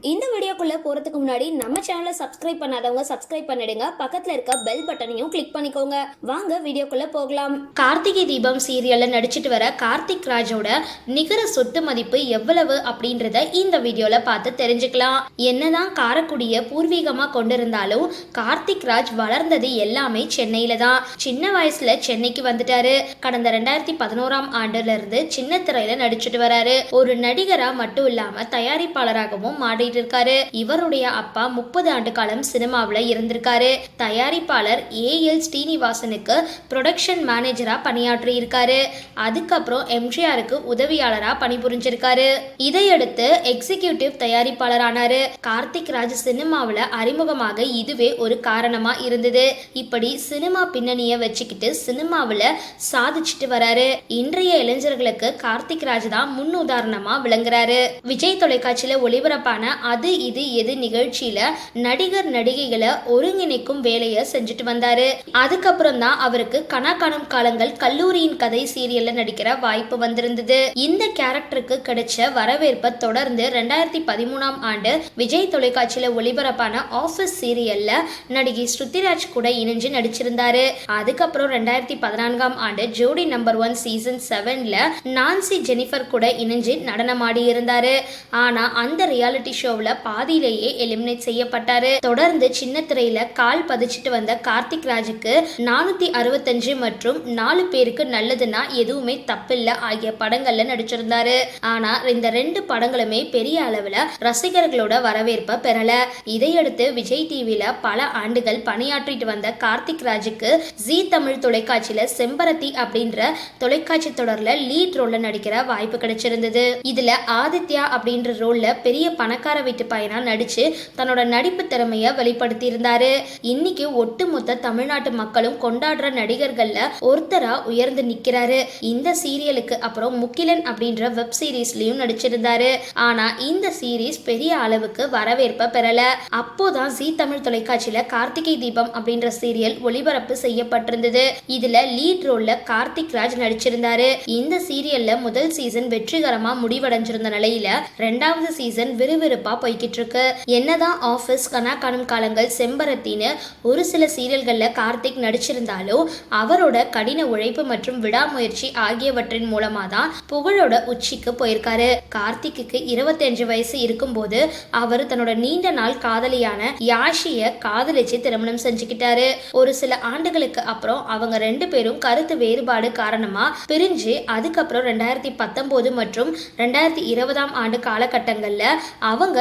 இந்த வீடியோக்குள்ளே போறதுக்கு முன்னாடி நம்ம சேனலை சப்ஸ்கிரைப் பண்ணாதவங்க சப்ஸ்கிரைப் பண்ணிடுங்க. பக்கத்தில் இருக்க பெல் பட்டனையும் கிளிக் பண்ணிக்கோங்க. வாங்க வீடியோக்குள்ளே போகலாம். கார்த்திகை தீபம் சீரியலில் நடிச்சிட்டு வர கார்த்திக் ராஜோட நிகர சொத்து மதிப்பு எவ்வளவு அப்படின்றத இந்த வீடியோவில் பார்த்து தெரிஞ்சுக்கலாம். என்னதான் காரக்குடிய பூர்வீகமாக கொண்டிருந்தாலும் கார்த்திக் ராஜ் வளர்ந்தது எல்லாமே சென்னையில் தான். சின்ன வயசுல சென்னைக்கு வந்துட்டாரு. கடந்த ரெண்டாயிரத்தி பதினோராம் ஆண்டுல இருந்து சின்ன திரையில நடிச்சிட்டு வராரு. ஒரு நடிகரா மட்டும் இல்லாம தயாரிப்பாளராகவும் மாறிட்டு இருக்காரு. இவருடைய அப்பா முப்பது ஆண்டு காலம் சினிமாவில் இருந்திருக்காரு. தயாரிப்பாளர் ஏ எல் ஸ்ரீனிவாசனுக்கு ப்ரொடக்ஷன் மேனேஜரா பணியாற்றி இருக்காரு அதுக்கப்புறம் எம்ஜிஆருக்கு உதவியாளராக பணிபுரிஞ்சிருக்காரு. இதையடுத்து எக்ஸிகியூட்டிவ் தயாரிப்பாளரானாரு. கார்த்திக் ராஜ் சினிமாவில் அறிமுகமாக இதுவே ஒரு காரணமா இருந்தது. இப்படி சினிமா பின்னணியை வச்சுக்கிட்டு சினிமாவில் சாதிச்சுட்டு வராரு. இன்றைய இளைஞர்களுக்கு கார்த்திக் ராஜ் தான் முன் உதாரணமா விளங்குறாரு. விஜய் தொலைக்காட்சியில ஒளிபரப்பான அது இது எது நிகழ்ச்சியில நடிகர் நடிகைகளை ஒருங்கிணைக்கும் வேலையை செஞ்சுட்டு வந்தாரு. அதுக்கப்புறம் தான் அவருக்கு கனா காணும் காலங்கள் கல்லூரியின் கதை சீரியல்ல நடிக்கிற வாய்ப்பு வந்திருந்தது. இந்த கேரக்டருக்கு கிடைச்ச வரவேற்பை தொடர்ந்து ரெண்டாயிரத்தி பதிமூணாம் ஆண்டு விஜய் தொலைக்காட்சியில ஒளிபரப்பான ஆஃபீஸ் சீரியல்ல நடிகை ஸ்ருதிராஜ் கூட இணைஞ்சு நடிச்சிருந்தாரு. அதுக்கப்புறம் ரெண்டாயிரத்தி பதினான்காம் ஆண்டு ஜோடி நம்பர் ஒன் சீசன் செவன்ல நான்சி ஜெனிஃபர் கூட இணைஞ்சு நடனமாடி இருந்தாரு. ஆனா அந்த ரியாலிட்டி ஷோவில் பாதியிலேயே எலிமினேட் செய்யப்பட்டாரு. தொடர்ந்து சின்ன திரையில கால் பதிச்சிட்டு வந்த கார்த்திக் ராஜுக்கு நானூத்தி அறுபத்தஞ்சு மற்றும் நாலு பேருக்கு நல்லதுன்னா எதுவுமே தப்பில்ல ஆகிய படங்கள்ல நடிச்சிருந்தாரு. ஆனா இந்த ரெண்டு படங்களுமே பெரிய அளவுல ரசிகர்களோட வரவேற்பை பெறல. இதையடுத்து விஜய் டிவில பல ஆண்டுகள் பணியாற்றிட்டு வந்த கார்த்திக் ராஜுக்கு ஜி தமிழ் தொலைக்காட்சியில செம்பரத்தி அப்படின்ற தொலைக்காட்சி தொடர்ல லீட் ரோல்ல நடிக்கிற வாய்ப்பு கிடைச்சிருந்தது. இதுல ஆதித்யா அப்படின்ற ரோல்ல பெரிய பணக்கார வீட்டு பையனா நடிச்சு தன்னோட நடிப்பு திறமையை வெளிப்படுத்தியிருந்தார். இன்னைக்கு ஒட்டுமொத்த தமிழ்நாட்டு மக்களும் கொண்டாடுற நடிகர்கள்ல ஒருத்தரா உயர்ந்து நிக்கிறாரு. இந்த சீரியலுக்கு அப்புறம் முக்கிலன் அப்படின்ற வெப் சீரிஸ்லயும் நடிச்சிருந்தாரு. ஆனா இந்த சீரிஸ் பெரிய அளவுக்கு வரவேற்பை பெறல. அப்போதான் ஜி தமிழ் தொலைக்காட்சியில கார்த்திகை தீபம் அப்படின்ற சீரியல் ஒளிபரப்பு செய்யப்பட்டிருந்தது. இதுல லீட் ரோல்ல கார்த்திக் ராஜ் நடிச்சிருந்தாரு. இந்த சீரியல்ல முதல் சீசன் வெற்றிகரமா முடிவடைஞ்சிருந்த நிலையில ரெண்டாவது சீசன் விறுவிறுப்பா போய்கிட்டு போயிட்டுருக்கு என்னதான் ஆஃபீஸ் கனா காலங்கள் செம்பரத்தின்னு ஒரு சில சீரியல்கள்ல கார்த்திக் நடிச்சிருந்தாலும் அவரோட கடின உழைப்பு மற்றும் விடாமுயற்சி ஆகியவற்றின் மூலமாக தான் புகழோட உச்சிக்கு போயிருக்காரு. கார்த்திக்கு இருபத்தஞ்சு வயசு இருக்கும்போது அவர் தன்னோட நீண்ட நாள் காதலியான யாஷிய காதலிச்சு திருமணம் செஞ்சுக்கிட்டாரு. ஒரு சில ஆண்டுகளுக்கு அப்புறம் அவங்க ரெண்டு பேரும் கருத்து வேறுபாடு காரணமா பிரிஞ்சு அதுக்கப்புறம் ரெண்டாயிரத்தி பத்தொன்பது மற்றும் ரெண்டாயிரத்தி இருபதாம் ஆண்டு காலகட்டங்கள்ல அவங்க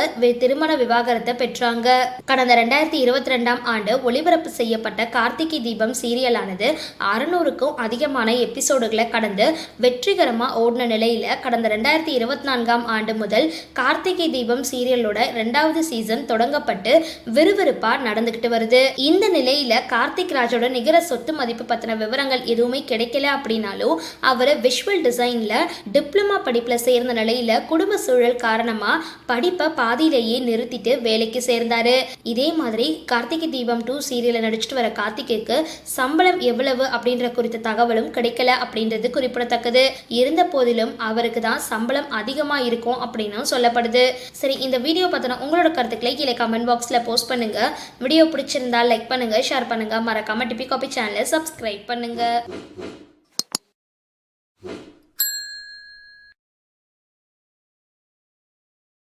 திருமண விவாகரத்தை பெற்றாங்க. கடந்த ரெண்டாயிரத்தி இருபத்தி ரெண்டாம் ஆண்டு ஒளிபரப்பு செய்யப்பட்ட கார்த்திகை தீபம் சீரியலானது அறுநூறுக்கும் அதிகமான எபிசோடுகளை கடந்து வெற்றிகரமாக ஓடின நிலையில் கடந்த ரெண்டாயிரத்தி இருபத்தி நான்காம் ஆண்டு முதல் கார்த்திகை தீபம் சீரியலோட ரெண்டாவது சீசன் தொடங்கப்பட்டு விறுவிறுப்பா நடந்துகிட்டு வருது. இந்த நிலையில கார்த்திக் ராஜோட நிகர சொத்து மதிப்பு பத்தின விவரங்கள் எதுவுமே கிடைக்கல அப்படின்னாலும் அவர் விஷுவல் டிசைன்ல டிப்ளமா படிப்புல சேர்ந்த நிலையில குடும்ப சூழல் காரணமா படிப்பை பாதியிலேயே நிறுத்திட்டு வேலைக்கு சேர்ந்தாரு. இதே மாதிரி கார்த்திகை தீபம் டூ சீரியலை நடிச்சிட்டு வர கார்த்திகைக்கு சம்பளம் எவ்வளவு அப்படின்ற குறித்த தகவலும் கிடைக்கல அப்படின்றது குறிப்பிடத்தக்கது. இருந்த போதிலும் அவருக்கு தான் சம்பளம் அதிகமா இருக்கும் அப்படின்னும் சொல்லப்படுது. சரி இந்த வீடியோ பார்த்தோன்னா உங்களோட கருத்துக்களை கீழே கமெண்ட் பாக்ஸ்ல போஸ்ட் பண்ணுங்க. வீடியோ பிடிச்சிருந்தா லைக் பண்ணுங்க ஷேர் பண்ணுங்க. மறக்காம டிபி காபி சேனலை சப்ஸ்கிரைப் பண்ணுங்க.